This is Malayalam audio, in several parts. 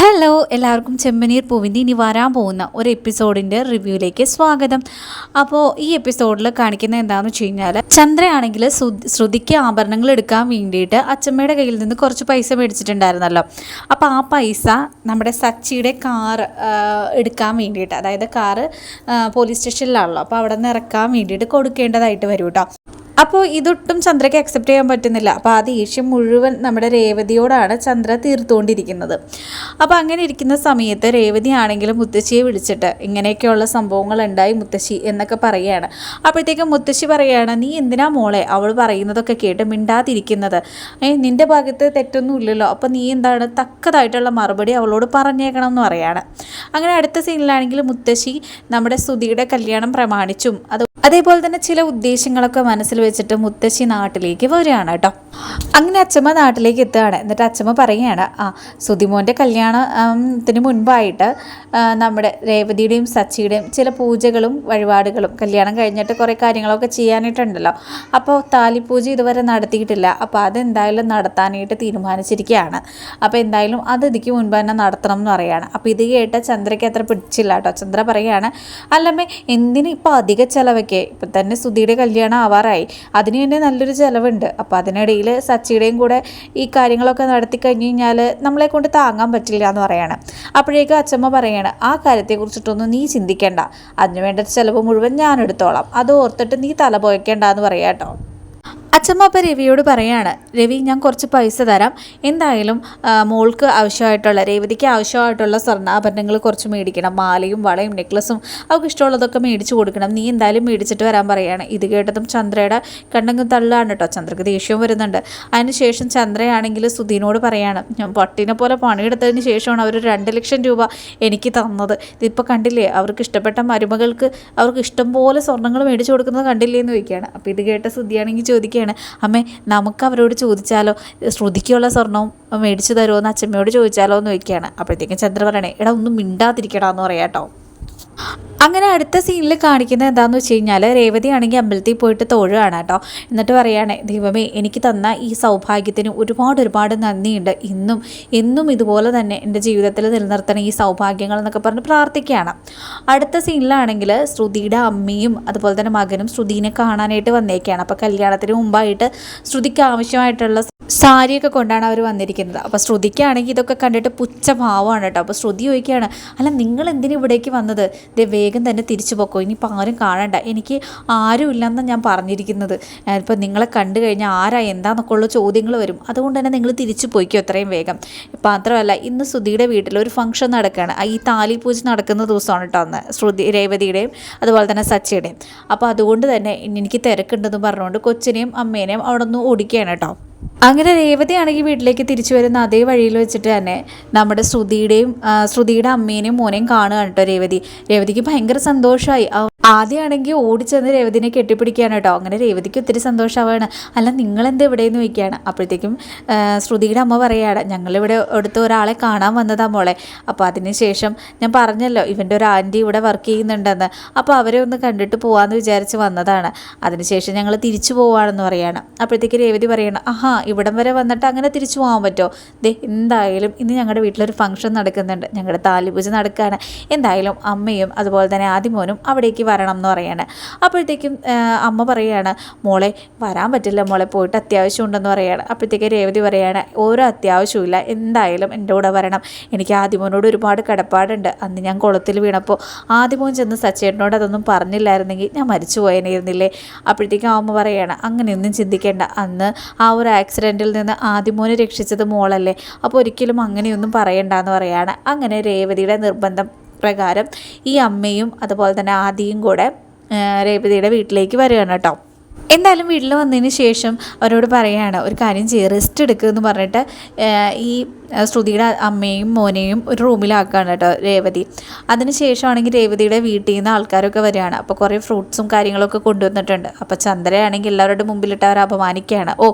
ഹലോ എല്ലാവർക്കും ചെമ്പനീർ പൂവിന്റെ ഇനി വരാൻ പോകുന്ന ഒരു എപ്പിസോഡിന്റെ റിവ്യൂയിലേക്ക് സ്വാഗതം. അപ്പോൾ ഈ എപ്പിസോഡിൽ കാണിക്കുന്നത് എന്താണെന്ന് വെച്ച് കഴിഞ്ഞാൽ ചന്ദ്രയാണെങ്കിൽ ശ്രുതിക്ക് ആഭരണങ്ങൾ എടുക്കാൻ വേണ്ടിയിട്ട് അച്ചമ്മയുടെ കയ്യിൽ നിന്ന് കുറച്ച് പൈസ മേടിച്ചിട്ടുണ്ടായിരുന്നല്ലോ. അപ്പോൾ ആ പൈസ നമ്മുടെ സച്ചിയുടെ കാർ എടുക്കാൻ വേണ്ടിയിട്ട് അതായത് കാറ് പോലീസ് സ്റ്റേഷനിലാണല്ലോ അപ്പോൾ അവിടെ നിന്ന് ഇറക്കാൻ വേണ്ടിയിട്ട് കൊടുക്കേണ്ടതായിട്ട് വരും കേട്ടോ അപ്പോൾ ഇതൊട്ടും ചന്ദ്രയ്ക്ക് അക്സെപ്റ്റ് ചെയ്യാൻ പറ്റുന്നില്ല. അപ്പോൾ ആ ദേഷ്യം മുഴുവൻ നമ്മുടെ രേവതിയോടാണ് ചന്ദ്ര തീർത്തുകൊണ്ടിരിക്കുന്നത്. അപ്പോൾ അങ്ങനെ ഇരിക്കുന്ന സമയത്ത് രേവതി ആണെങ്കിലും മുത്തശ്ശിയെ വിളിച്ചിട്ട് ഇങ്ങനെയൊക്കെയുള്ള സംഭവങ്ങൾ ഉണ്ടായി മുത്തശ്ശി എന്നൊക്കെ പറയുകയാണ്. അപ്പോഴത്തേക്കും മുത്തശ്ശി പറയുകയാണ് നീ എന്തിനാ മോളെ അവൾ പറയുന്നതൊക്കെ കേട്ട് മിണ്ടാതിരിക്കുന്നത്? ഏ നിന്റെ ഭാഗത്ത് തെറ്റൊന്നും ഇല്ലല്ലോ. അപ്പോൾ നീ എന്താണ് തക്കതായിട്ടുള്ള മറുപടി അവളോട് പറഞ്ഞേക്കണം എന്ന് പറയാണ്. അങ്ങനെ അടുത്ത സീനിലാണെങ്കിൽ മുത്തശ്ശി നമ്മുടെ സ്തുതിയുടെ കല്യാണം പ്രമാണിച്ചും അത് അതേപോലെ തന്നെ ചില ഉദ്ദേശങ്ങളൊക്കെ മനസ്സിൽ വെച്ചിട്ട് മുത്തശ്ശി നാട്ടിലേക്ക് വരികയാണ് കേട്ടോ. അങ്ങനെ അച്ഛമ്മ നാട്ടിലേക്ക് എത്തുകയാണ്. എന്നിട്ട് അച്ഛമ്മ പറയുകയാണ് ആ സുതിമോന്റെ കല്യാണത്തിന് മുൻപായിട്ട് നമ്മുടെ രേവതിയുടെയും സച്ചിയുടെയും ചില പൂജകളും വഴിപാടുകളും കല്യാണം കഴിഞ്ഞിട്ട് കുറേ കാര്യങ്ങളൊക്കെ ചെയ്യാനായിട്ടുണ്ടല്ലോ. അപ്പോൾ താലിപ്പൂജ ഇതുവരെ നടത്തിയിട്ടില്ല. അപ്പോൾ അതെന്തായാലും നടത്താനായിട്ട് തീരുമാനിച്ചിരിക്കുകയാണ്. അപ്പോൾ എന്തായാലും അത് ഇതിക്ക് മുൻപ് തന്നെ നടത്തണം എന്ന് പറയുകയാണ്. അപ്പോൾ ഇത് കേട്ട ചന്ദ്രയ്ക്ക് അത്ര പിടിച്ചില്ല കേട്ടോ. ചന്ദ്ര പറയുകയാണ് അല്ലമ്മേ എന്തിന് ഇപ്പോൾ അധിക ചിലവൊക്കെ? ഇപ്പം തന്നെ സുധിയുടെ കല്യാണം ആവാറായി. അതിന് തന്നെ നല്ലൊരു ചിലവുണ്ട്. അപ്പോൾ അതിനിടയിൽ സച്ചിയുടെയും കൂടെ ഈ കാര്യങ്ങളൊക്കെ നടത്തി കഴിഞ്ഞ് കഴിഞ്ഞാൽ നമ്മളെ കൊണ്ട് താങ്ങാൻ പറ്റില്ല എന്ന് പറയാണ് അപ്പോഴേക്കും അച്ഛമ്മ പറയാണ് ആ കാര്യത്തെക്കുറിച്ചിട്ടൊന്നും നീ ചിന്തിക്കേണ്ട. അതിനുവേണ്ട ചിലവ് മുഴുവൻ ഞാൻ എടുത്തോളാം അത് ഓർത്തിട്ട് നീ തല പോയിക്കേണ്ട എന്ന് പറയാം കേട്ടോ അച്ഛമ്മ അപ്പം രവിയോട് പറയാണ് രവി ഞാൻ കുറച്ച് പൈസ തരാം. എന്തായാലും മോൾക്ക് ആവശ്യമായിട്ടുള്ള രേവതിക്ക് ആവശ്യമായിട്ടുള്ള സ്വർണാഭരണങ്ങൾ കുറച്ച് മേടിക്കണം. മാലയും വളയും നെക്ലസും അവൾക്ക് ഇഷ്ടമുള്ളതൊക്കെ മേടിച്ചു കൊടുക്കണം. നീ എന്തായാലും മേടിച്ചിട്ട് വരാൻ പറയാണ്. ഇത് കേട്ടതും ചന്ദ്രയുടെ കണ്ണങ്ങ് തള്ളാണ് കേട്ടോ ചന്ദ്രക്ക് ദേഷ്യവും വരുന്നുണ്ട്. അതിനുശേഷം ചന്ദ്രയാണെങ്കിൽ സുധീനോട് പറയാണ് ഞാൻ പട്ടിനെ പോലെ പണിയെടുത്തതിന് ശേഷമാണ് അവർ രണ്ട് ലക്ഷം രൂപ എനിക്ക് തന്നത്. ഇതിപ്പോൾ കണ്ടില്ലേ അവർക്ക് ഇഷ്ടപ്പെട്ട മരുമകൾക്ക് അവർക്ക് ഇഷ്ടം പോലെ സ്വർണങ്ങൾ മേടിച്ചു കൊടുക്കുന്നത് കണ്ടില്ലേ എന്ന് ചോദിക്കുകയാണ്. അപ്പോൾ ഇത് കേട്ട സുധിയാണെങ്കിൽ ചോദിക്കുകയാണ് അമ്മേ നമുക്ക് അവരോട് ചോദിച്ചാലോ? ശ്രുതിക്കുള്ള സ്വർണവും മേടിച്ചു തരുമോ എന്ന് അച്ഛമ്മയോട് ചോദിച്ചാലോ എന്ന് ചോദിക്കുകയാണ്. അപ്പോഴത്തേക്കും ചന്ദ്ര പറയണേ എടാ ഒന്നും മിണ്ടാതിരിക്കടാന്ന് പറയാം കേട്ടോ. അങ്ങനെ അടുത്ത സീനിൽ കാണിക്കുന്നത് എന്താണെന്ന് വെച്ച് കഴിഞ്ഞാൽ രേവതി ആണെങ്കിൽ അമ്പലത്തിൽ പോയിട്ട് തൊഴുകയാണ് കേട്ടോ. എന്നിട്ട് പറയുകയാണ് ദൈവമേ എനിക്ക് തന്ന ഈ സൗഭാഗ്യത്തിന് ഒരുപാട് ഒരുപാട് നന്ദിയുണ്ട്. ഇന്നും എന്നും ഇതുപോലെ തന്നെ എന്റെ ജീവിതത്തിൽ നിലനിർത്തണം ഈ സൗഭാഗ്യങ്ങൾ എന്നൊക്കെ പറഞ്ഞ് പ്രാർത്ഥിക്കുകയാണ്. അടുത്ത സീനിലാണെങ്കിൽ ശ്രുതിയുടെ അമ്മയും അതുപോലെ തന്നെ മകനും ശ്രുതിനെ കാണാനായിട്ട് വന്നേക്കാണ്. അപ്പോൾ കല്യാണത്തിന് മുമ്പായിട്ട് ശ്രുതിക്ക് ആവശ്യമായിട്ടുള്ള സാരിയൊക്കെ കൊണ്ടാണ് അവർ വന്നിരിക്കുന്നത്. അപ്പോൾ ശ്രുതിക്കാണെങ്കിൽ ഇതൊക്കെ കണ്ടിട്ട് പുച്ഛഭാവമാണ് കേട്ടോ. അപ്പോൾ ശ്രുതി ചോദിക്കുകയാണ് അല്ല നിങ്ങൾ എന്തിനു ഇവിടേക്ക് വന്നത്? ദേ വേഗം തന്നെ തിരിച്ചു പോക്കോ. ഇനിയിപ്പോൾ ആരും കാണണ്ട. എനിക്ക് ആരും ഇല്ലെന്നാണ് ഞാൻ പറഞ്ഞിരിക്കുന്നത്. ഇപ്പോൾ നിങ്ങളെ കണ്ടു കഴിഞ്ഞാൽ ആരാ എന്താന്നൊക്കെ ഉള്ള ചോദ്യങ്ങൾ വരും. അതുകൊണ്ട് തന്നെ നിങ്ങൾ തിരിച്ചു പോയിക്കോ അത്രയും വേഗം. മാത്രമല്ല ഇന്ന് ശ്രുതിയുടെ വീട്ടിൽ ഒരു ഫംഗ്ഷൻ നടക്കുകയാണ് ഈ താലി പൂജ നടക്കുന്ന ദിവസമാണ് കേട്ടോ അന്ന്. ശ്രുതി രേവതിയുടെയും അതുപോലെ തന്നെ സച്ചിയുടെയും. അപ്പോൾ അതുകൊണ്ട് തന്നെ എനിക്ക് തിരക്കുണ്ടെന്ന് പറഞ്ഞുകൊണ്ട് കൊച്ചിനെയും അമ്മേനെയും അവിടെ നിന്ന് ഓടിക്കുകയാണ് കേട്ടോ അങ്ങനെ രേവതി ആണെങ്കിൽ വീട്ടിലേക്ക് തിരിച്ചു വരുന്ന അതേ വഴിയിൽ വെച്ചിട്ട് തന്നെ നമ്മുടെ ശ്രുതിയുടെയും ശ്രുതിയുടെ അമ്മേനെയും മോനെയും കാണുകയാണ് കേട്ടോ രേവതി. രേവതിക്ക് ഭയങ്കര സന്തോഷമായി. ആദ്യമാണെങ്കിൽ ഓടിച്ചെന്ന് രേവതിനെ കെട്ടിപ്പിടിക്കുകയാണ് കേട്ടോ. അങ്ങനെ രേവതിക്ക് ഒത്തിരി സന്തോഷമാവാണ് അല്ല നിങ്ങളെന്ത് എവിടെയെന്ന് ചോദിക്കുകയാണ്. അപ്പോഴത്തേക്കും ശ്രുതിയുടെ അമ്മ പറയുകയാണ് ഞങ്ങളിവിടെ അടുത്ത ഒരാളെ കാണാൻ വന്നതാ മോളെ. അപ്പോൾ അതിന് ശേഷം ഞാൻ പറഞ്ഞല്ലോ ഇവന്റെ ഒരു ആന്റി ഇവിടെ വർക്ക് ചെയ്യുന്നുണ്ടെന്ന്. അപ്പോൾ അവരെ ഒന്ന് കണ്ടിട്ട് പോകാമെന്ന് വിചാരിച്ച് വന്നതാണ്. അതിനുശേഷം ഞങ്ങൾ തിരിച്ചു പോവാണെന്ന് പറയുകയാണ് അപ്പോഴത്തേക്ക് രേവതി പറയണം ആഹാ ഇവിടം വരെ വന്നിട്ട് അങ്ങനെ തിരിച്ചു പോകാൻ പറ്റുമോ? ദേ എന്തായാലും ഇന്ന് ഞങ്ങളുടെ വീട്ടിലൊരു ഫംഗ്ഷൻ നടക്കുന്നുണ്ട്. ഞങ്ങളുടെ താലിപൂജ നടക്കുകയാണ് എന്തായാലും അമ്മയും അതുപോലെ തന്നെ ആദിമോനും അവിടേക്ക് വരണം എന്ന് പറയാണ്. അപ്പോഴത്തേക്കും അമ്മ പറയുകയാണ് മോളെ വരാൻ പറ്റില്ല മോളെ പോയിട്ട് അത്യാവശ്യം ഉണ്ടെന്ന് പറയുകയാണ് അപ്പോഴത്തേക്ക് രേവതി പറയുകയാണ് ഓരോ അത്യാവശ്യമില്ല എന്തായാലും എന്റെ കൂടെ വരണം. എനിക്ക് ആദിമോനോട് ഒരുപാട് കടപ്പാടുണ്ട്. അന്ന് ഞാൻ കുളത്തിൽ വീണപ്പോൾ ആദിമോൻ ചെന്ന് സച്ചേട്ടനോട് അതൊന്നും പറഞ്ഞില്ലായിരുന്നെങ്കിൽ ഞാൻ മരിച്ചു പോയനായിരുന്നില്ലേ അപ്പോഴത്തേക്കും അമ്മ പറയുകയാണ് അങ്ങനെയൊന്നും ചിന്തിക്കേണ്ട. അന്ന് ആ ഒരു ആക്സിഡന്റിൽ നിന്ന് ആദ്യമോനെ രക്ഷിച്ചത് മോളല്ലേ? അപ്പോൾ ഒരിക്കലും അങ്ങനെയൊന്നും പറയണ്ടെന്ന് പറയാണ്. അങ്ങനെ രേവതിയുടെ നിർബന്ധം പ്രകാരം ഈ അമ്മയും അതുപോലെ തന്നെ ആദിയും കൂടെ രേവതിയുടെ വീട്ടിലേക്ക് വരികയാണ് കേട്ടോ. എന്തായാലും വീട്ടിൽ വന്നതിന് ശേഷം അവരോട് പറയുകയാണ് ഒരു കാര്യം ചെയ്യുക റെസ്റ്റ് എടുക്കുക എന്ന് പറഞ്ഞിട്ട് ഈ ശ്രുതിയുടെ അമ്മയും മോനെയും ഒരു റൂമിലാക്കുകയാണ് കേട്ടോ രേവതി. അതിനുശേഷമാണെങ്കിൽ രേവതിയുടെ വീട്ടിൽ നിന്ന് ആൾക്കാരൊക്കെ വരികയാണ്. അപ്പോൾ കുറേ ഫ്രൂട്ട്സും കാര്യങ്ങളൊക്കെ കൊണ്ടുവന്നിട്ടുണ്ട്. അപ്പോൾ ചന്ദ്രയാണെങ്കിൽ എല്ലാവരുടെ മുമ്പിലിട്ട് അവർ അപമാനിക്കുകയാണ്. ഓ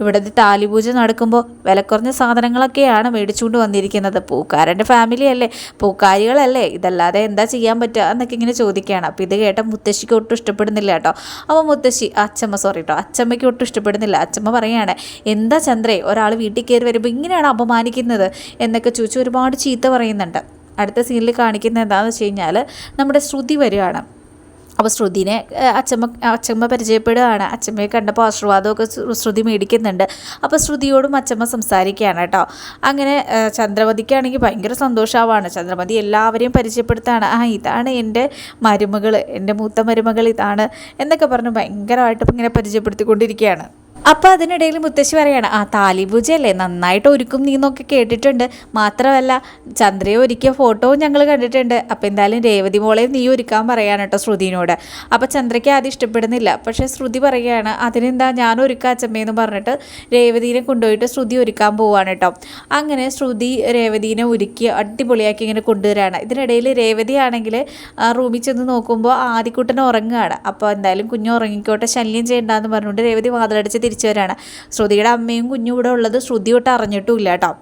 ഇവിടെ താലിപൂജ നടക്കുമ്പോൾ വിലക്കുറഞ്ഞ സാധനങ്ങളൊക്കെയാണ് മേടിച്ചുകൊണ്ട് വന്നിരിക്കുന്നത്. പൂക്കാരന്റെ ഫാമിലി അല്ലേ? പൂക്കാരികളല്ലേ? ഇതല്ലാതെ എന്താ ചെയ്യാൻ പറ്റുക? എന്നൊക്കെ ഇങ്ങനെ ചോദിക്കുകയാണ്. അപ്പോൾ ഇത് കേട്ട മുത്തശ്ശിക്ക് ഒട്ടും ഇഷ്ടപ്പെടുന്നില്ല കേട്ടോ. അപ്പോൾ മുത്തശ്ശി അച്ഛമ്മ സോറി കേട്ടോ അച്ഛമ്മയ്ക്ക് ഒട്ടും ഇഷ്ടപ്പെടുന്നില്ല. അച്ചമ്മ പറയുകയാണ് എന്താ ചന്ദ്രേ ഒരാൾ വീട്ടിൽ കയറി വരുമ്പോൾ ഇങ്ങനെയാണ് അപമാനിക്കുന്നത്? എന്നൊക്കെ ചോദിച്ച് ഒരുപാട് ചീത്ത പറയുന്നുണ്ട്. അടുത്ത സീനിൽ കാണിക്കുന്നത് എന്താണെന്ന് വെച്ച് കഴിഞ്ഞാൽ നമ്മുടെ ശ്രുതി വരികയാണ്. അപ്പോൾ ശ്രുതിനെ അച്ഛമ്മ അച്ഛമ്മ പരിചയപ്പെടുകയാണ്. അച്ഛമ്മയെ കണ്ടപ്പോൾ ആശീർവാദമൊക്കെ ശ്രുതി മേടിക്കുന്നുണ്ട്. അപ്പോൾ ശ്രുതിയോടും അച്ഛമ്മ സംസാരിക്കുകയാണ് കേട്ടോ. അങ്ങനെ ചന്ദ്രമതിക്കാണെങ്കിൽ ഭയങ്കര സന്തോഷമാവാണ് ചന്ദ്രമതി എല്ലാവരെയും പരിചയപ്പെടുത്താണ്. ആ ഇതാണ് എന്റെ മരുമകൾ എന്റെ മൂത്ത മരുമകൾ ഇതാണ് എന്നൊക്കെ പറഞ്ഞ് ഭയങ്കരമായിട്ട് ഇങ്ങനെ പരിചയപ്പെടുത്തിക്കൊണ്ടിരിക്കുകയാണ്. അപ്പോൾ അതിനിടയിൽ മുത്തശ്ശി പറയാണ് ആ താലിപൂജയല്ലേ? നന്നായിട്ട് ഒരുക്കും നീ എന്നൊക്കെ കേട്ടിട്ടുണ്ട്. മാത്രമല്ല ചന്ദ്രയെ ഒരുക്കിയ ഫോട്ടോവും ഞങ്ങൾ കണ്ടിട്ടുണ്ട്. അപ്പോൾ എന്തായാലും രേവതി മോളെ നീ ഒരുക്കാൻ പറയാണ് കേട്ടോ ശ്രുതിനോട്. അപ്പോൾ ചന്ദ്രയ്ക്ക് ആദ്യം ഇഷ്ടപ്പെടുന്നില്ല. പക്ഷേ ശ്രുതി പറയുകയാണ് അതിനെന്താ ഞാൻ ഒരുക്കാം അച്ഛമ്മയെന്ന് പറഞ്ഞിട്ട് രേവതിനെ കൊണ്ടുപോയിട്ട് ശ്രുതി ഒരുക്കാൻ പോവാണ് കേട്ടോ. അങ്ങനെ ശ്രുതി രേവതിനെ ഒരുക്കി അടിപൊളിയാക്കി ഇങ്ങനെ കൊണ്ടുവരാണ്. ഇതിനിടയിൽ രേവതി ആണെങ്കിൽ റൂമിൽ ചെന്ന് നോക്കുമ്പോൾ ആദ്യക്കുട്ടൻ ഉറങ്ങുകയാണ്. അപ്പോൾ എന്തായാലും കുഞ്ഞു ഉറങ്ങിക്കോട്ടെ ശല്യം ചെയ്യണ്ടെന്ന് പറഞ്ഞുകൊണ്ട് രേവതി വാതിലടിച്ച് തിരിച്ചു വരാണ് ശ്രുതിയുടെ അമ്മയും കുഞ്ഞും ഇവിടെ ഉള്ളത് ശ്രുതി തൊട്ട് അറിഞ്ഞിട്ടുമില്ല കേട്ടോ.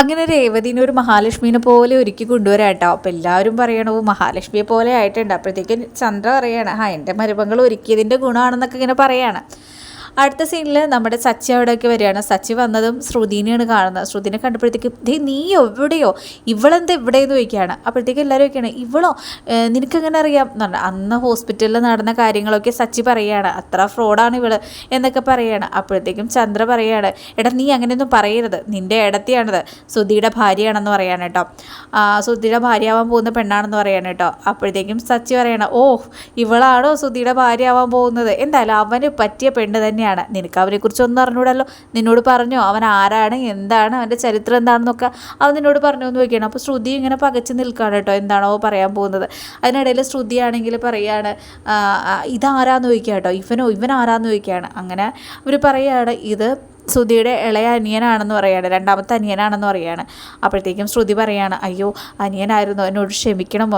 അങ്ങനെ രേവതിനെ ഒരു മഹാലക്ഷ്മിനെ പോലെ ഒരുക്കി കൊണ്ടുവരാം കേട്ടോ. അപ്പോൾ എല്ലാവരും പറയണു മഹാലക്ഷ്മിയെ പോലെ ആയിട്ടുണ്ട്. അപ്പോഴത്തേക്കും ചന്ദ്ര പറയാണ് ആ എന്റെ മരുമകൾ ഒരുക്കിയതിന്റെ ഗുണമാണെന്നൊക്കെ ഇങ്ങനെ പറയാണ്. അടുത്ത സീനിൽ നമ്മുടെ സച്ചി അവിടെയൊക്കെ വരികയാണ്. സച്ചി വന്നതും ശ്രുതിനെയാണ് കാണുന്നത്. ശ്രുതിനെ കണ്ടപ്പോഴത്തേക്കും ദേ നീ എവിടെയോ? ഇവളെന്താ എവിടെയെന്ന് ചോദിക്കുകയാണ്. അപ്പോഴത്തേക്കും എല്ലാവരും ഒക്കെയാണ് ഇവളോ? നിനക്കെങ്ങനെ അറിയാം? എന്ന് പറഞ്ഞാൽ അന്ന് ഹോസ്പിറ്റലിൽ നടന്ന കാര്യങ്ങളൊക്കെ സച്ചി പറയുകയാണ് അത്ര ഫ്രോഡാണ് ഇവൾ എന്നൊക്കെ പറയുകയാണ് അപ്പോഴത്തേക്കും ചന്ദ്ര പറയുകയാണ് എടാ നീ അങ്ങനെയൊന്നും പറയരുത്. നിന്റെ ഇടത്തെയാണത് സുധിയുടെ ഭാര്യയാണെന്ന് പറയാണ് കേട്ടോ. സുധിയുടെ ഭാര്യയാവാൻ പോകുന്ന പെണ്ണാണെന്ന് പറയാണ് കേട്ടോ. അപ്പോഴത്തേക്കും സച്ചി പറയണം ഓ ഇവളാണോ സുധിയുടെ ഭാര്യയാവാൻ പോകുന്നത്? എന്തായാലും അവന് പറ്റിയ പെണ്ണ് തന്നെയാണ് തന്നെയാണ്. നിനക്ക് അവരെക്കുറിച്ചൊന്നും അറിഞ്ഞൂടല്ലോ. നിന്നോട് പറഞ്ഞോ അവൻ ആരാണ്? എന്താണ്? അവന്റെ ചരിത്രം എന്താണെന്നൊക്കെ അവൻ നിന്നോട് പറഞ്ഞു എന്ന് ചോദിക്കുകയാണ് അപ്പോൾ ശ്രുതി ഇങ്ങനെ പകച്ചു നിൽക്കുകയാണ് കേട്ടോ എന്താണോ പറയാൻ പോകുന്നത്. അതിനിടയിൽ ശ്രുതിയാണെങ്കിൽ പറയുകയാണ് ഇതാരാന്ന് ചോദിക്കുക കേട്ടോ. ഇവനോ ഇവൻ ആരാന്ന് ചോദിക്കുകയാണ്. അങ്ങനെ അവർ പറയുകയാണ് ഇത് ശ്രുതിയുടെ ഇളയ അനിയനാണെന്ന് പറയാണ് രണ്ടാമത്തെ അനിയനാണെന്ന് പറയാണ്. അപ്പോഴത്തേക്കും ശ്രുതി പറയാണ് അയ്യോ അനിയനായിരുന്നു എന്നോട് ക്ഷമിക്കണം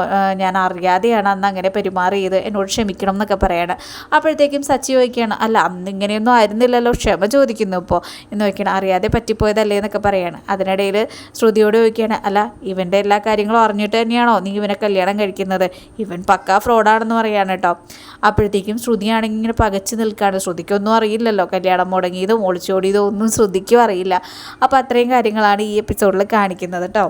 ഞാൻ അറിയാതെയാണ് അന്ന് അങ്ങനെ പെരുമാറിയത് എന്നോട് ക്ഷമിക്കണം എന്നൊക്കെ പറയാണ്. അപ്പോഴത്തേക്കും സച്ചി ചോദിക്കുകയാണ് അല്ല അന്ന് ഇങ്ങനെയൊന്നും ആയിരുന്നില്ലല്ലോ ക്ഷമ ചോദിക്കുന്നു ഇപ്പോൾ എന്ന് ചോദിക്കണം അറിയാതെ പറ്റിപ്പോയതല്ലേ? എന്നൊക്കെ പറയാണ്. അതിനിടയിൽ ശ്രുതിയോട് ചോദിക്കുകയാണ് അല്ല ഇവന്റെ എല്ലാ കാര്യങ്ങളും അറിഞ്ഞിട്ട് തന്നെയാണോ നീ ഇവനെ കല്യാണം കഴിക്കുന്നത്? ഇവൻ പക്കാ ഫ്രോഡാണെന്ന് പറയാണ് കേട്ടോ. അപ്പോഴത്തേക്കും ശ്രുതിയാണെങ്കിൽ ഇങ്ങനെ പകച്ചു നിൽക്കുകയാണ്. ശ്രുതിക്കൊന്നും അറിയില്ലല്ലോ കല്യാണം മുടങ്ങിയതും ഒളിച്ചോടിയതും ഒന്നും ശ്രദ്ധിക്കും അറിയില്ല അപ്പോൾ അത്രയും കാര്യങ്ങളാണ് ഈ എപ്പിസോഡിൽ കാണിക്കുന്നത് കേട്ടോ